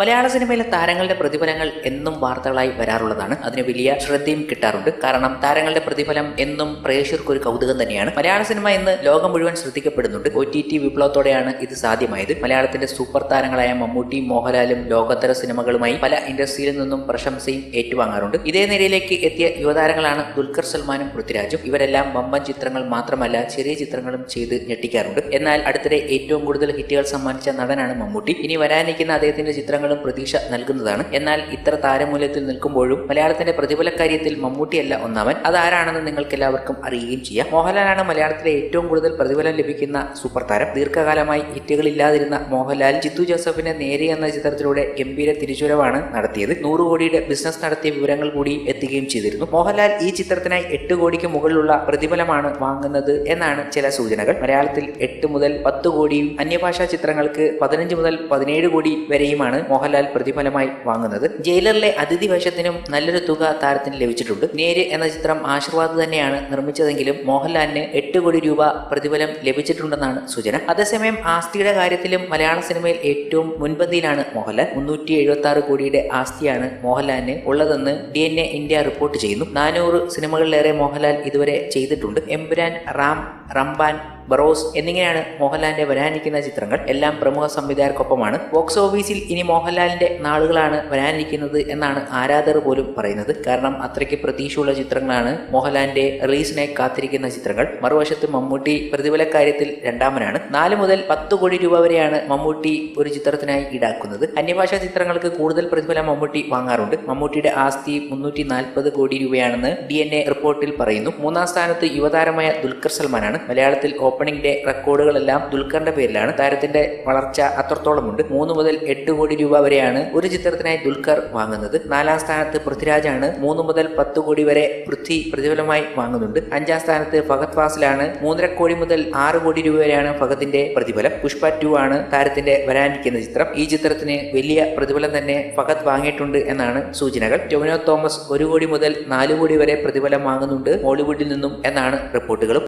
മലയാള സിനിമയിലെ താരങ്ങളുടെ പ്രതിഫലങ്ങൾ എന്നും വാർത്തകളായി വരാറുള്ളതാണ്. അതിന് വലിയ ശ്രദ്ധയും കിട്ടാറുണ്ട്. കാരണം താരങ്ങളുടെ പ്രതിഫലം എന്നും പ്രേക്ഷകർക്ക് ഒരു കൗതുകം തന്നെയാണ്. മലയാള സിനിമ ഇന്ന് ലോകം മുഴുവൻ ശ്രദ്ധിക്കപ്പെടുന്നുണ്ട്. ഒ ടി ടി വിപ്ലവത്തോടെയാണ് ഇത് സാധ്യമായത്. മലയാളത്തിന്റെ സൂപ്പർ താരങ്ങളായ മമ്മൂട്ടി മോഹൻലാലും ലോകോത്തര സിനിമകളുമായി പല ഇൻഡസ്ട്രിയിൽ നിന്നും പ്രശംസയും ഏറ്റുവാങ്ങാറുണ്ട്. ഇതേ നിരയിലേക്ക് എത്തിയ യുവതാരങ്ങളാണ് ദുൽഖർ സൽമാനും പൃഥ്വിരാജും. ഇവരെല്ലാം വമ്പൻ ചിത്രങ്ങൾ മാത്രമല്ല ചെറിയ ചിത്രങ്ങളും ചെയ്ത് ഞെട്ടിക്കാറുണ്ട്. എന്നാൽ അടുത്തിടെ ഏറ്റവും കൂടുതൽ ഹിറ്റുകൾ സമ്മാനിച്ച നടനാണ് മമ്മൂട്ടി. ഇനി വരാനിരിക്കുന്ന അദ്ദേഹത്തിന്റെ ചിത്രങ്ങളും പ്രതീക്ഷ നൽകുന്നതാണ്. എന്നാൽ ഇത്ര താരമൂല്യത്തിൽ നിൽക്കുമ്പോഴും മലയാളത്തിന്റെ പ്രതിഫല കാര്യത്തിൽ മമ്മൂട്ടിയല്ല ഒന്നാമൻ. അതാരാണെന്ന് നിങ്ങൾക്ക് എല്ലാവർക്കും അറിയുകയും ചെയ്യാം. മോഹൻലാലാണ് മലയാളത്തിലെ ഏറ്റവും കൂടുതൽ പ്രതിഫലം ലഭിക്കുന്ന സൂപ്പർ താരം. ദീർഘകാലമായി ഹിറ്റുകളില്ലാതിരുന്ന മോഹൻലാൽ ജിത്തു ജോസഫിന്റെ നേരെ എന്ന ചിത്രത്തിലൂടെ ഗംഭീര തിരിച്ചുവരവാണ് നടത്തിയത്. നൂറ് കോടിയുടെ ബിസിനസ് നടത്തിയ വിവരങ്ങൾ കൂടി എത്തുകയും ചെയ്തിരുന്നു. മോഹൻലാൽ ഈ ചിത്രത്തിനായി എട്ട് കോടിക്ക് മുകളിലുള്ള പ്രതിഫലമാണ് വാങ്ങുന്നത് എന്നാണ് ചില സൂചനകൾ. മലയാളത്തിൽ എട്ട് മുതൽ പത്ത് കോടിയും അന്യഭാഷാ ചിത്രങ്ങൾക്ക് പതിനഞ്ച് മുതൽ പതിനേഴ് കോടി വരെയുമാണ് മോഹൻലാൽ പ്രതിഫലമായി വാങ്ങുന്നത്. ജയിലറിലെ അതിഥി വേഷത്തിനും നല്ലൊരു തുക താരത്തിന് ലഭിച്ചിട്ടുണ്ട്. നേര് എന്ന ചിത്രം ആശീർവാദ് തന്നെയാണ് നിർമ്മിച്ചതെങ്കിലും മോഹൻലാലിന് എട്ട് കോടി രൂപ പ്രതിഫലം ലഭിച്ചിട്ടുണ്ടെന്നാണ് സൂചന. അതേസമയം ആസ്തിയുടെ കാര്യത്തിലും മലയാള സിനിമയിൽ ഏറ്റവും മുൻപന്തിയിലാണ് മോഹൻലാൽ. മുന്നൂറ്റി എഴുപത്തി ആറ് കോടിയുടെ ആസ്തിയാണ് മോഹൻലാലിന് ഉള്ളതെന്ന് D N A India report ചെയ്യുന്നു. നാനൂറ് സിനിമകളിലേറെ മോഹൻലാൽ ഇതുവരെ ചെയ്തിട്ടുണ്ട്. എംപുരാൻ റാം റംബാൻ ബറോസ് എന്നിങ്ങനെയാണ് മോഹൻലാലിന്റെ വരാനിരിക്കുന്ന ചിത്രങ്ങൾ. എല്ലാം പ്രമുഖ സംവിധായകർക്കൊപ്പമാണ്. ബോക്സ് ഓഫീസിൽ ഇനി മോഹൻലാലിന്റെ നാളുകളാണ് വരാനിരിക്കുന്നത് എന്നാണ് ആരാധകർ പോലും പറയുന്നത്. കാരണം അത്രയ്ക്ക് പ്രതീക്ഷയുള്ള ചിത്രങ്ങളാണ് മോഹൻലാലിന്റെ റിലീസിനെ കാത്തിരിക്കുന്ന ചിത്രങ്ങൾ. മറുവശത്ത് മമ്മൂട്ടി പ്രതിഫല കാര്യത്തിൽ രണ്ടാമനാണ്. നാല് മുതൽ പത്ത് കോടി രൂപ വരെയാണ് മമ്മൂട്ടി ഒരു ചിത്രത്തിനായി ഈടാക്കുന്നത്. അന്യഭാഷാ ചിത്രങ്ങൾക്ക് കൂടുതൽ പ്രതിഫലം മമ്മൂട്ടി വാങ്ങാറുണ്ട്. മമ്മൂട്ടിയുടെ ആസ്തി മുന്നൂറ്റി നാൽപ്പത് കോടി രൂപയാണെന്ന് ഡി റിപ്പോർട്ടിൽ പറയുന്നു. മൂന്നാം സ്ഥാനത്ത് യുവതാരമായ ദുൽഖർ സൽമാനാണ്. മലയാളത്തിൽ ഓപ്പണിംഗ് ഡേ റെക്കോർഡുകളെല്ലാം ദുൽഖറിന്റെ പേരിലാണ്. താരത്തിന്റെ വളർച്ച അത്രത്തോളമുണ്ട്. മൂന്ന് മുതൽ എട്ട് കോടി രൂപ വരെയാണ് ഒരു ചിത്രത്തിനായി ദുൽഖർ വാങ്ങുന്നത്. നാലാം സ്ഥാനത്ത് പൃഥ്വിരാജാണ് മൂന്ന് മുതൽ പത്ത് കോടി വരെ പൃഥ്വി പ്രതിഫലമായി വാങ്ങുന്നുണ്ട്. അഞ്ചാം സ്ഥാനത്ത് ഫഹദ് ഫാസിലാണ് മൂന്നര കോടി മുതൽ ആറ് കോടി രൂപ വരെയാണ് ഫഹദിന്റെ പ്രതിഫലം. പുഷ്പ ടു ആണ് താരത്തിന്റെ വരാനിരിക്കുന്ന ചിത്രം. ഈ ചിത്രത്തിന് വലിയ പ്രതിഫലം തന്നെ ഫഹദ് വാങ്ങിയിട്ടുണ്ട് എന്നാണ് സൂചനകൾ. ടൊവിനോ തോമസ് ഒരു കോടി മുതൽ നാല് കോടി വരെ പ്രതിഫലം വാങ്ങുന്നുണ്ട് ഹോളിവുഡിൽ നിന്നും എന്നാണ് റിപ്പോർട്ടുകളും.